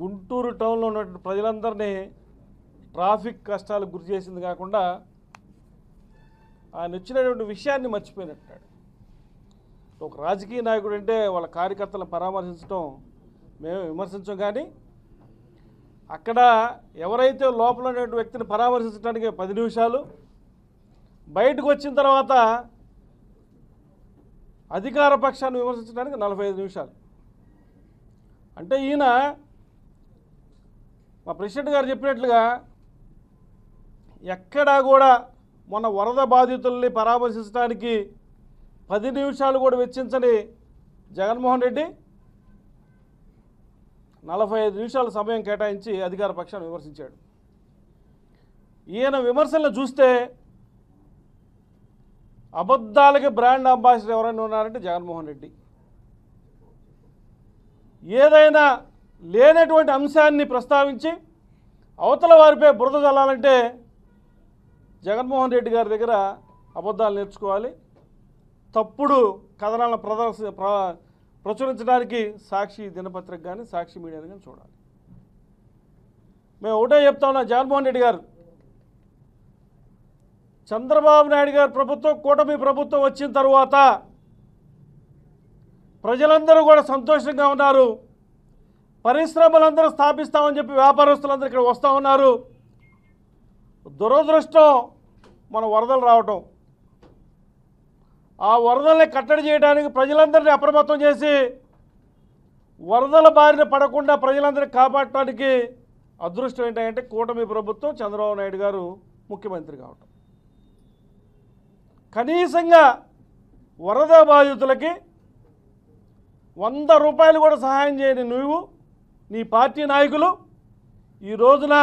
గుంటూరు టౌన్లో ఉన్నటువంటి ప్రజలందరినీ ట్రాఫిక్ కష్టాలకు గురి చేసింది కాకుండా ఆయన వచ్చినటువంటి విషయాన్ని మర్చిపోయినట్టాడు. ఒక రాజకీయ నాయకుడు అంటే వాళ్ళ కార్యకర్తలను పరామర్శించడం మేము విమర్శించం కానీ అక్కడ ఎవరైతే లోపల ఉన్నటువంటి వ్యక్తిని పరామర్శించడానికి పది నిమిషాలు బయటకు వచ్చిన తర్వాత అధికార పక్షాన్ని విమర్శించడానికి నలభై ఐదు నిమిషాలు. అంటే ఈయన మా ప్రెసిడెంట్ గారు చెప్పినట్లుగా ఎక్కడా కూడా మొన్న వరద బాధితుల్ని పరామర్శించడానికి పది నిమిషాలు కూడా వెచ్చించని జగన్మోహన్ రెడ్డి నలభై ఐదు నిమిషాల సమయం కేటాయించి అధికార పక్షాన్ని విమర్శించాడు. ఈయన విమర్శలను చూస్తే అబద్ధాలకి బ్రాండ్ అంబాసిడర్ ఎవరైనా ఉన్నారంటే జగన్మోహన్ రెడ్డి. ఏదైనా లేనటువంటి అంశాన్ని ప్రస్తావించి అవతల వారిపై బురద చల్లాలంటే జగన్మోహన్ రెడ్డి గారి దగ్గర అబద్ధాలు నేర్చుకోవాలి. తప్పుడు కథనాలను ప్రదర్శ ప్ర ప్రచురించడానికి సాక్షి దినపత్రిక కానీ సాక్షి మీడియాని కానీ చూడాలి. మేము ఒకటే చెప్తా ఉన్నా జగన్మోహన్ రెడ్డి గారు చంద్రబాబు నాయుడు గారు ప్రభుత్వం కూటమి ప్రభుత్వం వచ్చిన తర్వాత ప్రజలందరూ కూడా సంతోషంగా ఉన్నారు. పరిశ్రమలందరూ స్థాపిస్తామని చెప్పి వ్యాపారస్తులందరూ ఇక్కడ వస్తూ ఉన్నారు. దురదృష్టం మన వరదలు రావటం. ఆ వరదల్ని కట్టడి చేయడానికి ప్రజలందరినీ అప్రమత్తం చేసి వరదల బారిన పడకుండా ప్రజలందరినీ కాపాడటానికి అదృష్టం ఏంటంటే కూటమి ప్రభుత్వం చంద్రబాబు నాయుడు గారు ముఖ్యమంత్రి కావటం. కనీసంగా వరద బాధితులకి వంద రూపాయలు కూడా సహాయం చేయని నువ్వు నీ పార్టీ నాయకులు ఈ రోజున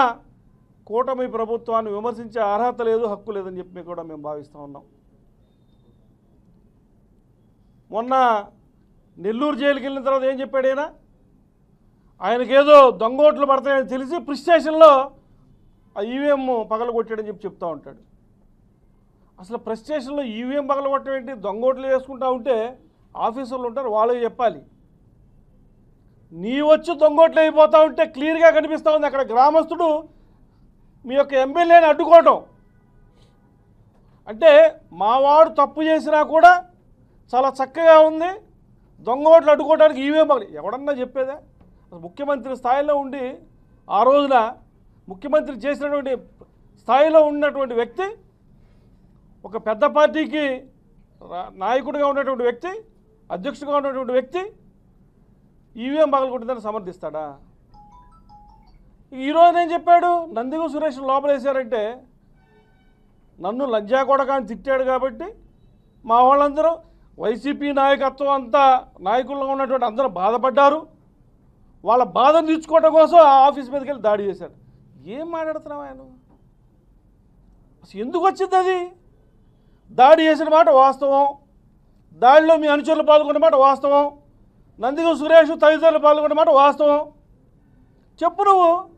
కూటమి ప్రభుత్వాన్ని విమర్శించే అర్హత లేదు హక్కు లేదని చెప్పి కూడా మేము భావిస్తూ ఉన్నాం. మొన్న నెల్లూరు జైలుకి వెళ్ళిన తర్వాత ఏం చెప్పాడు ఆయన? ఆయనకేదో దొంగోట్లు పడతాయని తెలిసి ప్రిస్ స్టేషన్లో ఆ ఈవీఎం పగలగొట్టాడని చెప్పి చెప్తూ ఉంటాడు. అసలు ప్రెస్ స్టేషన్లో ఈవీఎం పగలగొట్టడం ఏంటి? దొంగోట్లు వేసుకుంటా ఉంటే ఆఫీసర్లు ఉంటారు వాళ్ళకి చెప్పాలి. నీ వచ్చి దొంగోట్లు అయిపోతా ఉంటే క్లియర్గా కనిపిస్తూ ఉంది అక్కడ గ్రామస్తుడు మీ యొక్క ఎమ్మెల్యేని అడ్డుకోవటం. అంటే మావాడు తప్పు చేసినా కూడా చాలా చక్కగా ఉంది. దొంగ ఓట్లు అడ్డుకోవడానికి ఇవే మరి ఎవడన్నా చెప్పేదే? ముఖ్యమంత్రి స్థాయిలో ఉండి ఆ రోజున ముఖ్యమంత్రి చేసినటువంటి స్థాయిలో ఉన్నటువంటి వ్యక్తి ఒక పెద్ద పార్టీకి నాయకుడిగా ఉన్నటువంటి వ్యక్తి అధ్యక్షుడిగా ఉన్నటువంటి వ్యక్తి ఈవీఎం పగలగొట్టిందని సమర్థిస్తాడా? ఈరోజు ఏం చెప్పాడు? నందిగు సురేష్ లోపలేశారంటే నన్ను లంజా కొడక అని తిట్టాడు కాబట్టి మా వాళ్ళందరూ వైసీపీ నాయకత్వం అంతా నాయకుల్లో ఉన్నటువంటి అందరూ బాధపడ్డారు. వాళ్ళ బాధను తీర్చుకోవడం కోసం ఆ ఆఫీస్ మీదకి వెళ్ళి దాడి చేశాడు. ఏం మాట్లాడుతున్నావు ఆయన? అసలు ఎందుకు వచ్చింది అది? దాడి చేసిన మాట వాస్తవం. దాడిలో మీ అనుచరులు పాల్గొన్న మాట వాస్తవం. నందిగం సురేష్ తదితరులు పాల్గొన్న మాట వాస్తవం. చెప్పు నువ్వు.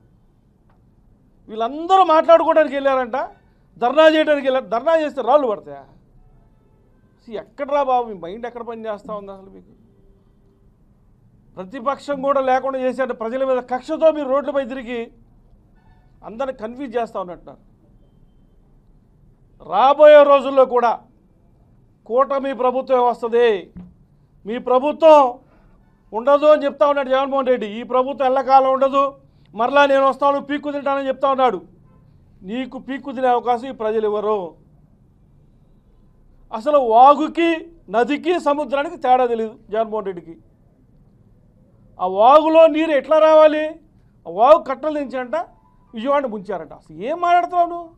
వీళ్ళందరూ మాట్లాడుకోవడానికి వెళ్ళారంట. ధర్నా చేయడానికి వెళ్ళారు. ధర్నా చేస్తే రాళ్ళు పడతాయా? ఎక్కడరా బాబు? మీ మైండ్ ఎక్కడ పని చేస్తూ ఉంది అసలు మీకు? ప్రతిపక్షం కూడా లేకుండా చేసేట ప్రజల మీద కక్షతో మీరు రోడ్లపై తిరిగి అందరిని కన్ఫ్యూజ్ చేస్తూ ఉన్నట్టున్నారు. రాబోయే రోజుల్లో కూడా కూటమి ప్రభుత్వం వస్తుంది. మీ ప్రభుత్వం ఉండదు అని చెప్తా ఉన్నాడు జగన్మోహన్ రెడ్డి. ఈ ప్రభుత్వం ఎల్లకాలం ఉండదు. మరలా నేను వస్తాను పీక్కు తింటానని చెప్తా ఉన్నాడు. నీకు పీక్కు తినే అవకాశం ఈ ప్రజలు ఇవ్వరు. అసలు వాగుకి నదికి సముద్రానికి తేడా తెలియదు జగన్మోహన్ రెడ్డికి. ఆ వాగులో నీరు ఎట్లా రావాలి? ఆ వాగు కట్టలు దించంట విజయవాడ ముంచారంట. అసలు ఏం మాట్లాడుతున్నావు నువ్వు?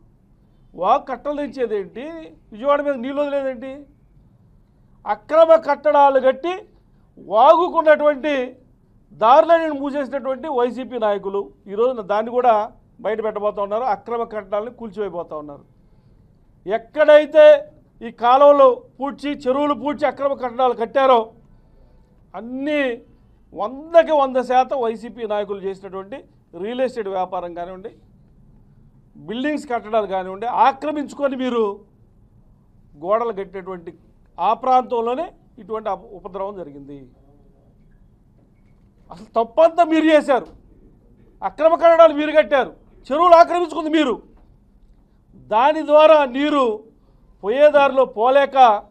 వాగు కట్టలు దించేదేంటి? విజయవాడ మీద నీళ్ళు వదిలేదేంటి? అక్రమ కట్టడాలు కట్టి వాగుకున్నటువంటి దారులను మూసేసినటువంటి వైసీపీ నాయకులు ఈరోజు దాన్ని కూడా బయట పెట్టబోతా ఉన్నారు అక్రమ కట్టడాలను కూల్చివేయబోతా ఉన్నారు. ఎక్కడైతే ఈ కాలువలు పూడ్చి చెరువులు పూడ్చి అక్రమ కట్టడాలు కట్టారో అన్నీ వందకి వంద శాతం వైసీపీ నాయకులు చేసినటువంటి రియల్ ఎస్టేట్ వ్యాపారం కానివ్వండి బిల్డింగ్స్ కట్టడాలు కానివ్వండి ఆక్రమించుకొని మీరు గోడలు కట్టేటువంటి ఆ ప్రాంతంలోనే ఇటువంటి ఉపద్రవం జరిగింది. అసలు తప్పంతా మీరు చేశారు. అక్రమ కట్టడాలు మీరు కట్టారు. చెరువులు ఆక్రమించుకుంది మీరు. దాని ద్వారా నీరు పోయేదారిలో పోలేక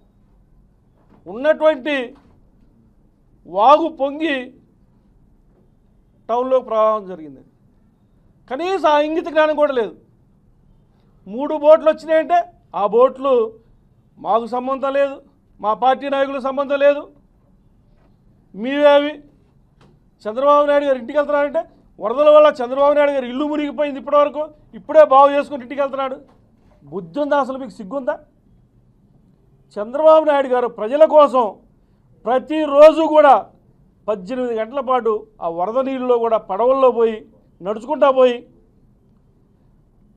ఉన్నటువంటి వాగు పొంగి టౌన్లో ప్రవాహం జరిగింది. కనీసం ఆ ఇంగిత జ్ఞానం కూడా లేదు. మూడు బోట్లు వచ్చినాయంటే ఆ బోట్లు మాకు సంబంధం లేదు. మా పార్టీ నాయకులకు సంబంధం లేదు. మీవేవి చంద్రబాబు నాయుడు గారు ఇంటికి వెళ్తున్నాడంటే వరదల వల్ల చంద్రబాబు నాయుడు గారు ఇల్లు మునిగిపోయింది ఇప్పటివరకు. ఇప్పుడే బాగు చేసుకుని ఇంటికి వెళ్తున్నాడు. బుద్ధి ఉందా అసలు మీకు? సిగ్గుందా? చంద్రబాబు నాయుడు గారు ప్రజల కోసం ప్రతిరోజు కూడా పద్దెనిమిది గంటల పాటు ఆ వరద నీళ్ళలో కూడా పడవల్లో పోయి నడుచుకుంటా పోయి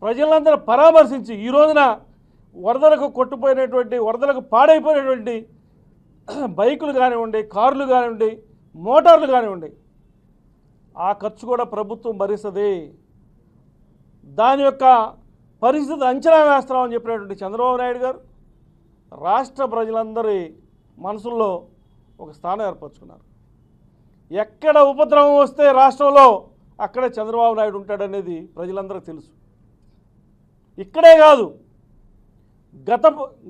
ప్రజలందరూ పరామర్శించి ఈ రోజున వరదలకు కొట్టుపోయినటువంటి వరదలకు పాడైపోయినటువంటి బైకులు కానివ్వండి కార్లు కానివ్వండి మోటార్లు కానివ్వండి ఆ ఖర్చు కూడా ప్రభుత్వం భరిస్తుంది. దాని యొక్క పరిస్థితి అంచనా వేస్తామని చెప్పినటువంటి చంద్రబాబు నాయుడు గారు రాష్ట్ర ప్రజలందరి మనసుల్లో ఒక స్థానం ఏర్పరచుకున్నారు. ఎక్కడ ఉపద్రవం వస్తే రాష్ట్రంలో అక్కడే చంద్రబాబు నాయుడు ఉంటాడనేది ప్రజలందరికీ తెలుసు. ఇక్కడే కాదు గత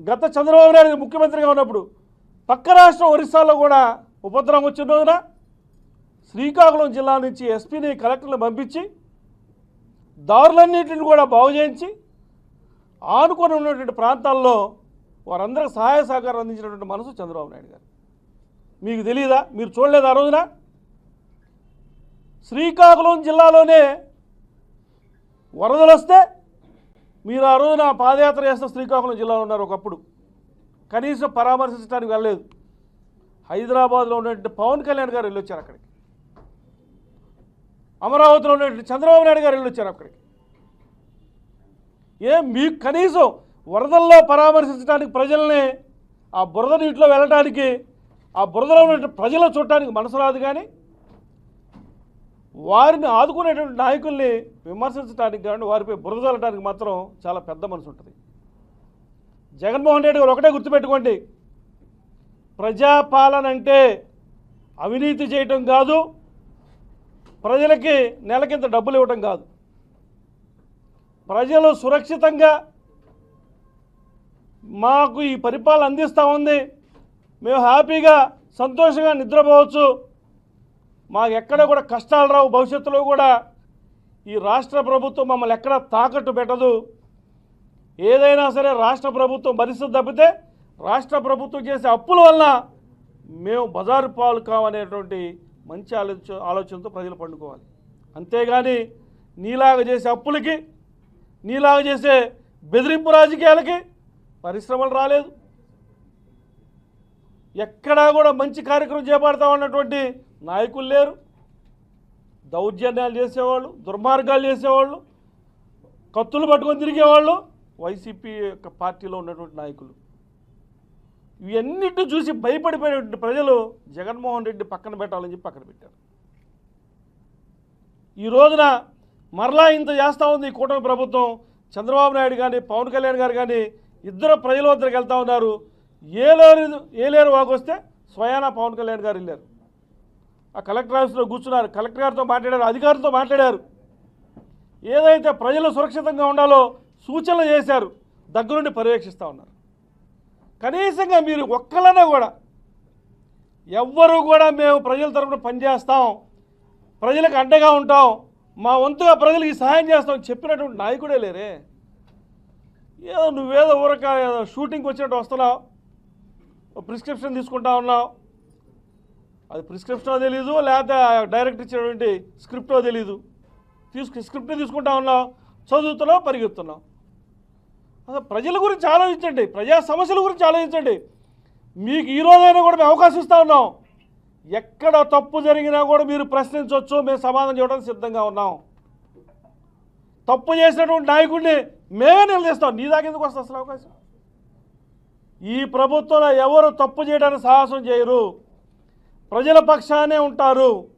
గత చంద్రబాబు నాయుడు ముఖ్యమంత్రిగా ఉన్నప్పుడు పక్క రాష్ట్రం ఒరిస్సాలో కూడా ఉపద్రవం వచ్చిన రోజున శ్రీకాకుళం జిల్లా నుంచి ఎస్పీని కలెక్టర్ని పంపించి దారులన్నింటిని కూడా బాగు చేయించి ఆనుకొని ఉన్నటువంటి ప్రాంతాల్లో వారందరికి సహాయ సహకారం అందించినటువంటి మనసు చంద్రబాబు నాయుడు గారు. మీకు తెలియదా మీరు చూడలేదు ఆ రోజున? శ్రీకాకుళం జిల్లాలోనే వరదలు వస్తే మీరు ఆ రోజున పాదయాత్ర చేస్తే శ్రీకాకుళం జిల్లాలో ఉన్నారు ఒకప్పుడు. కనీసం పరామర్శించడానికి వెళ్ళలేదు. హైదరాబాద్లో ఉన్నటువంటి పవన్ కళ్యాణ్ గారు వెళ్ళొచ్చారు అక్కడికి. అమరావతిలో ఉన్నటువంటి చంద్రబాబు నాయుడు గారు వెళ్ళొచ్చారు అక్కడికి. ఏం మీకు కనీసం వరదల్లో పరామర్శించడానికి ప్రజల్ని ఆ బురద నీటిలో వెళ్ళడానికి ఆ బురదలో ఉన్న ప్రజలు చూడటానికి మనసు రాదు కానీ వారిని ఆదుకునేటువంటి నాయకుల్ని విమర్శించడానికి కానీ వారిపై బురద మాత్రం చాలా పెద్ద మనసు ఉంటుంది. జగన్మోహన్ రెడ్డి గారు ఒకటే గుర్తుపెట్టుకోండి. ప్రజాపాలన అంటే అవినీతి చేయటం కాదు ప్రజలకి నెలకింత డబ్బులు ఇవ్వటం కాదు. ప్రజలు సురక్షితంగా మాకు ఈ పరిపాలన అందిస్తూ ఉంది. మేము హ్యాపీగా సంతోషంగా నిద్రపోవచ్చు. మాకు ఎక్కడ కూడా కష్టాలు రావు భవిష్యత్తులో కూడా. ఈ రాష్ట్ర ప్రభుత్వం మమ్మల్ని ఎక్కడ తాకట్టు పెట్టదు. ఏదైనా సరే రాష్ట్ర ప్రభుత్వం భరిస్తుంది తప్పితే రాష్ట్ర ప్రభుత్వం చేసే అప్పుల వలన మేము బజారు పాలు కావనేటువంటి మంచి ఆలోచన ఆలోచనతో ప్రజలు పండుకోవాలి. అంతేగాని నీలాగా చేసే అప్పులకి నీలాగా చేసే బెదిరింపు రాజకీయాలకి పరిశ్రమలు రాలేదు. ఎక్కడా కూడా మంచి కార్యక్రమం చేపడతా ఉన్నటువంటి నాయకులు లేరు. దౌర్జన్యాలు చేసేవాళ్ళు దుర్మార్గాలు చేసేవాళ్ళు కత్తులు పట్టుకొని తిరిగేవాళ్ళు వైసీపీ యొక్క పార్టీలో ఉన్నటువంటి నాయకులు. ఇవన్నిటిని చూసి భయపడిపోయినటువంటి ప్రజలు జగన్మోహన్ రెడ్డి పక్కన పెట్టాలని చెప్పి పక్కన పెట్టారు. ఈ రోజున మరలా ఇంత చేస్తూ ఉంది ఈ కూటమి ప్రభుత్వం. చంద్రబాబు నాయుడు కానీ పవన్ కళ్యాణ్ గారు కానీ ఇద్దరు ప్రజల వద్దకు వెళ్తూ ఉన్నారు. ఏలేరు ఏలేరు వాకొస్తే స్వయానా పవన్ కళ్యాణ్ గారు వెళ్ళారు. ఆ కలెక్టర్ ఆఫీస్లో కూర్చున్నారు. కలెక్టర్ గారితో మాట్లాడారు అధికారులతో మాట్లాడారు. ఏదైతే ప్రజలు సురక్షితంగా ఉండాలో సూచనలు చేశారు దగ్గరుండి పర్యవేక్షిస్తూ ఉన్నారు. కనీసంగా మీరు ఒక్కలన్నా కూడా ఎవ్వరూ కూడా మేము ప్రజల తరపున పనిచేస్తాం ప్రజలకు అండగా ఉంటాం మా వంతుగా ప్రజలకి సహాయం చేస్తాం చెప్పినటువంటి నాయకుడే లేరే. ఏదో నువ్వేదో ఊరక ఏదో షూటింగ్కి వచ్చినట్టు వస్తున్నావు ప్రిస్క్రిప్షన్ తీసుకుంటా ఉన్నావు అది ప్రిస్క్రిప్షనో తెలీదు లేకపోతే డైరెక్ట్ ఇచ్చినటువంటి స్క్రిప్టో తెలీదు. తీసుకు స్క్రిప్ట్ తీసుకుంటా ఉన్నాం చదువుతున్నాం పరిగెత్తున్నాం అసలు ప్రజల గురించి ఆలోచించండి ప్రజా సమస్యల గురించి ఆలోచించండి. మీకు ఈ రోజైనా కూడా మేము అవకాశం ఇస్తూ ఉన్నాం. ఎక్కడ తప్పు జరిగినా కూడా మీరు ప్రశ్నించవచ్చు మేము సమాధానం చేయడానికి సిద్ధంగా ఉన్నాం. తప్పు చేసినటువంటి నాయకుడిని మేమే నిలదీస్తాం. నీ దాకా ఎందుకు వస్తుంది అసలు అవకాశం? ఈ ప్రభుత్వంలో ఎవరు తప్పు చేయడానికి సాహసం చేయరు. ప్రజల పక్షానే ఉంటారు.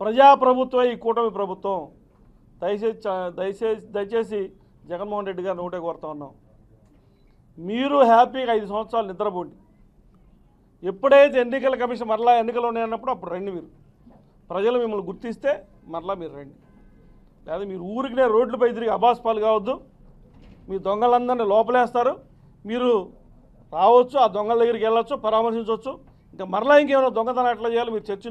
ప్రజాప్రభుత్వం ఈ కూటమి ప్రభుత్వం. దయచేసి దయచేసి దయచేసి జగన్మోహన్ రెడ్డి గారిని ఒకటే కోరుతా ఉన్నాం. మీరు హ్యాపీగా ఐదు సంవత్సరాలు నిద్రపోండి. ఎప్పుడైతే ఎన్నికల కమిషన్ మరలా ఎన్నికలు ఉన్నాయన్నప్పుడు అప్పుడు రండి మీరు. ప్రజలు మిమ్మల్ని గుర్తిస్తే మరలా మీరు రండి. లేదా మీరు ఊరికినే రోడ్లపై తిరిగి అబాస్ పాలు కావద్దు. మీ దొంగలందరినీ లోపలేస్తారు. మీరు రావచ్చు ఆ దొంగల దగ్గరికి వెళ్ళొచ్చు పరామర్శించవచ్చు. ఇంకా మరలా ఇంకేమైనా దొంగతనం ఎట్లా చేయాలి మీరు చర్చ